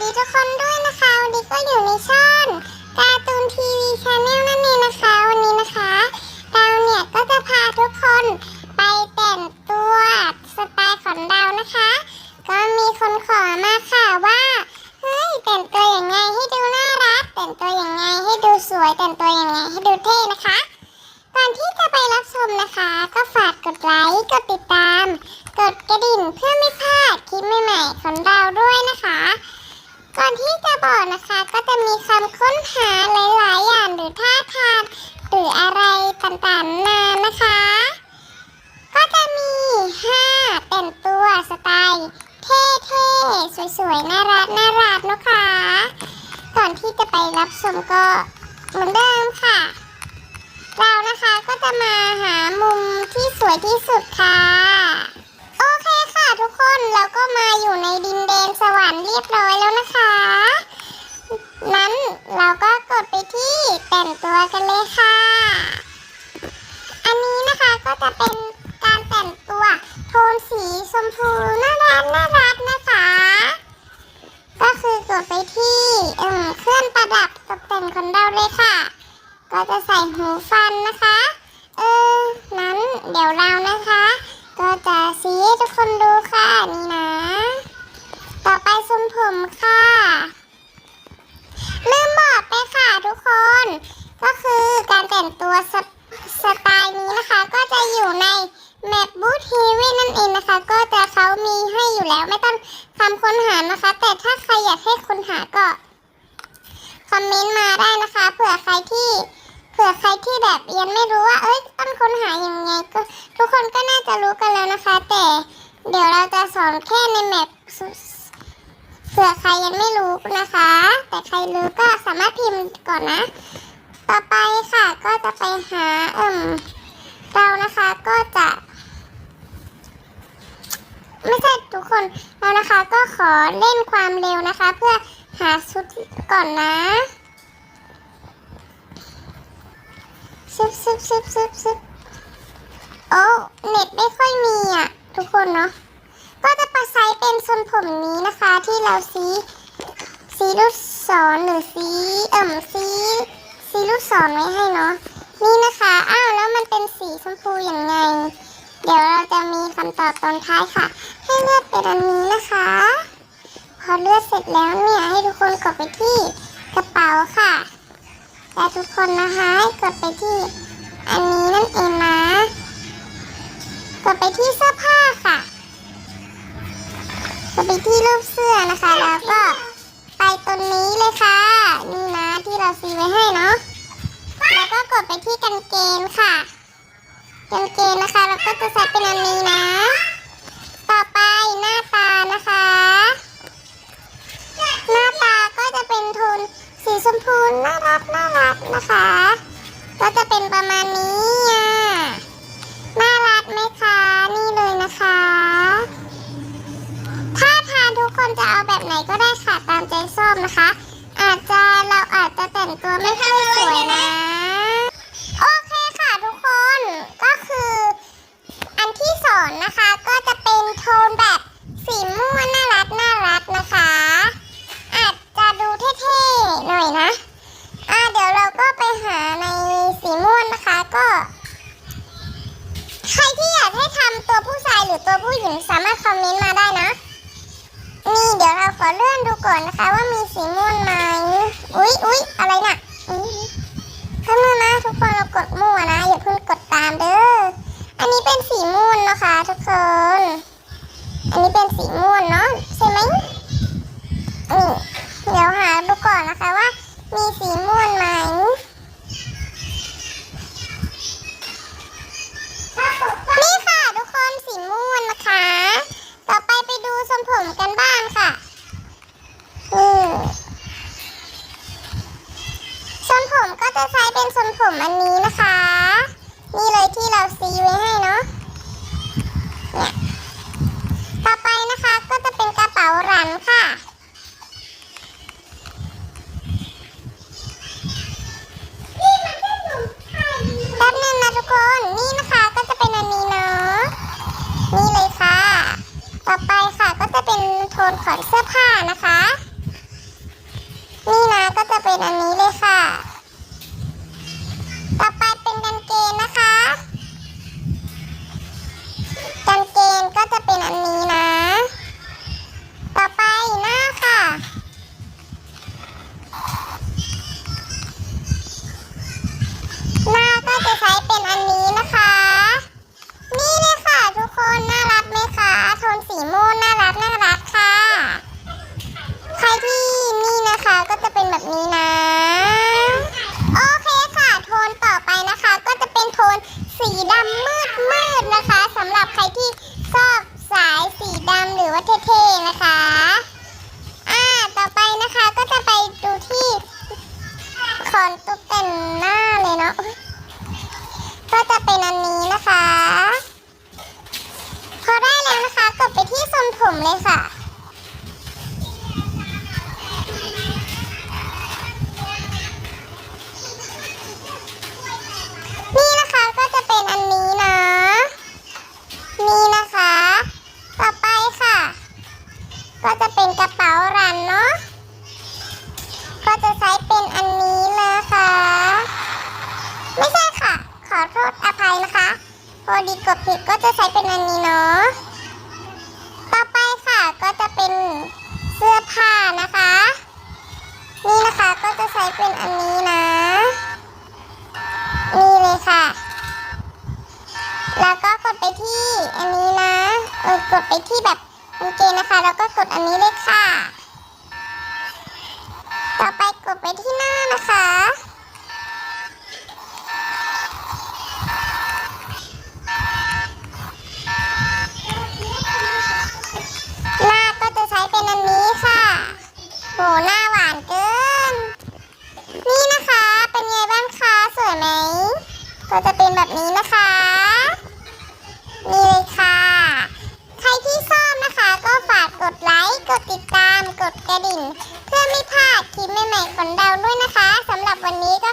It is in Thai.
ดีทุกคนด้วยนะคะ วันนี้ก็อยู่ในช่องการ์ตูนทีวีชาแนลนั่นเองนะคะ วันนี้นะคะเราเนี่ยก็จะพาทุกคนไปแต่งตัวสไตล์ของเรานะคะ ก็มีคนขอมาค่ะว่าเฮ้ยแต่งตัวยังไงให้ดูน่ารัก แต่งตัวยังไงให้ดูสวย แต่งตัวยังไงให้ดูเท่นะคะก่อนที่จะไปรับชมนะคะ ก็ฝากกดไลค์กดติดตาม กดกระดิ่งเพื่อไม่พลาดคลิปใหม่ๆของเราด้วยนะคะ ก่อนที่จะบอกนะคะ ก็จะมีคำค้นหาหลาย ๆ อย่างหรือท่าทางหรืออะไรต่างๆนานนะคะ ก็จะมี5แต่งตัวสไตล์เท่ๆ สวยๆ น่ารักน่ารักนะคะ ก่อนที่จะไปรับชมก็เหมือนเดิมค่ะ เรานะคะก็จะมาหามุมที่สวยที่สุดค่ะ โอเคค่ะทุกค นเราก็มาอยู่ในดินแดนสวรรค์เรียบร้อยแล้วนะคะ นั้นเราก็กดไปที่แต่งตัวกันเลยค่ะ อันนี้นะคะก็จะเป็นการแต่งตัวโทนสีชมพูน่ารักน่ารักนะคะ ก็คือกดไปที่เอ่อเครื่องประดับตกแต่งของเราเลยค่ะ ก็จะใส่หูฟันนะคะ เออ นั้นเดี๋ยวเรานะคะ ก็จะซีให้ทุกคนดูค่ะนี่นะ ต่อไปทรงผมค่ะลืมบอกไปค่ะทุกคน ก็คือการแต่งตัวสสไตล์นี้นะคะ ก็จะอยู่ในแมปบูทเฮเว่นนั่นเองนะคะ ก็จะเขามีให้อยู่แล้วไม่ต้องคำค้นหานะคะ แต่ถ้าใครอยากให้ค้นหาก็คอมเมนต์มาได้นะคะเผื่อใครที่ เผื่อใครที่แบบยังไม่รู้ว่าเอ้ยต้องค้นหาอยังไงก็ทุกคนก็น่าจะรู้กันแล้วนะคะ แต่เดี๋ยวเราจะสอนแค่ในแมปสุเผื่อใครยังไม่รู้นะคะ แต่ใครรู้ก็สามารถพิมพ์ก่อนนะ ต่อไปค่ะก็จะไปหาเอิ่มเรานะคะก็จะ ไม่ใช่ทุกคนเรานะคะก็ขอเล่นความเร็วนะคะ เพื่อหาชุดก่อนนะ ซึบซึบซึบซึบซึบโอ้เน็ตไม่ค่อยมีอะ ทุกคนเนาะก็จะประใช้เป็นทรงผมนี้นะคะที่เราซีซีลูกศรหรือซีเอ่มซีซีลูกศรไว้ให้เนาะนี่นะคะอ้าวแล้วมันเป็นสีชมพูอย่างไง เดี๋ยวเราจะมีคำตอบตอนท้ายค่ะ ให้เลือกเป็นอันนี้นะคะ พอเลือกเสร็จแล้วเนี่ยให้ทุกคนกดไปที่กระเป๋าค่ะ และทุกคนนะคะให้กดไปที่อันนี้นั่นเองนะกดไปที่เสื้อผ้าค่ะกดไปที่รูปเสื้อนะคะ แล้วก็ไปตรงนี้เลยค่ะนี่นะที่เราซีไว้ให้เนาะแล้วก็กดไปที่กางเกงค่ะกางเกงนะคะเราก็จะใส่เป็นอันนี้นะ นนะคะ ก็จะเป็นโทนแบบสีม่วงน่ารักน่ารักนะคะ อาจจะดูเท่ๆหน่อยนะอ่าเดี๋ยวเราก็ไปหาในสีม่วงนะคะก็ ใครที่อยากให้ทำตัวผู้ชายหรือตัวผู้หญิงสามารถคอมเมนต์มาได้นะนี่เดี๋ยวเราขอเลื่อนดูก่อนนะคะ ว่ามีสีม่วงไหมอุ๊ยอุ๊ยอะไรน่ะข้างหน้านะทุกคนเรากดมั่วนะอย่าเพิ่งกดตามเด้ออันนี้เป็นสีม่วง นะคะทุกคน อันนี้เป็นสีม่วงเนาะใช่ไหมนี่เดี๋ยวหาดูก่อนนะคะว่า มีสีม่วงไหมนี่ค่ะทุกคนสีม่วงนะคะ ต่อไปไปดูทรงผมกันบ้างค่ะนี่ทรงผมก็จะใช้เป็นทรงผมอันนี้นะคะ นี่เลยที่เราซีไว้ให้เนาะ เนี่ย ต่อไปนะคะก็จะเป็นกระเป๋ารันค่ะ 没事 ค่ะนะคะ นี่นะคะก็จะใช้เป็นอันนี้นะ นี่เลยค่ะ แล้วก็กดไปที่อันนี้นะเออกดไปที่แบบโอเคนะคะ แล้วก็กดอันนี้เลยค่ะ ต่อไปกดไปที่หน้านะคะ จะเป็นแบบนี้นะคะนี่เลยค่ะ ใครที่ชอบนะคะก็ฝากกดไลค์กดติดตามกดกระดิ่ง เพื่อไม่พลาดคลิปใหม่ๆของเราด้วยนะคะสำหรับวันนี้ก็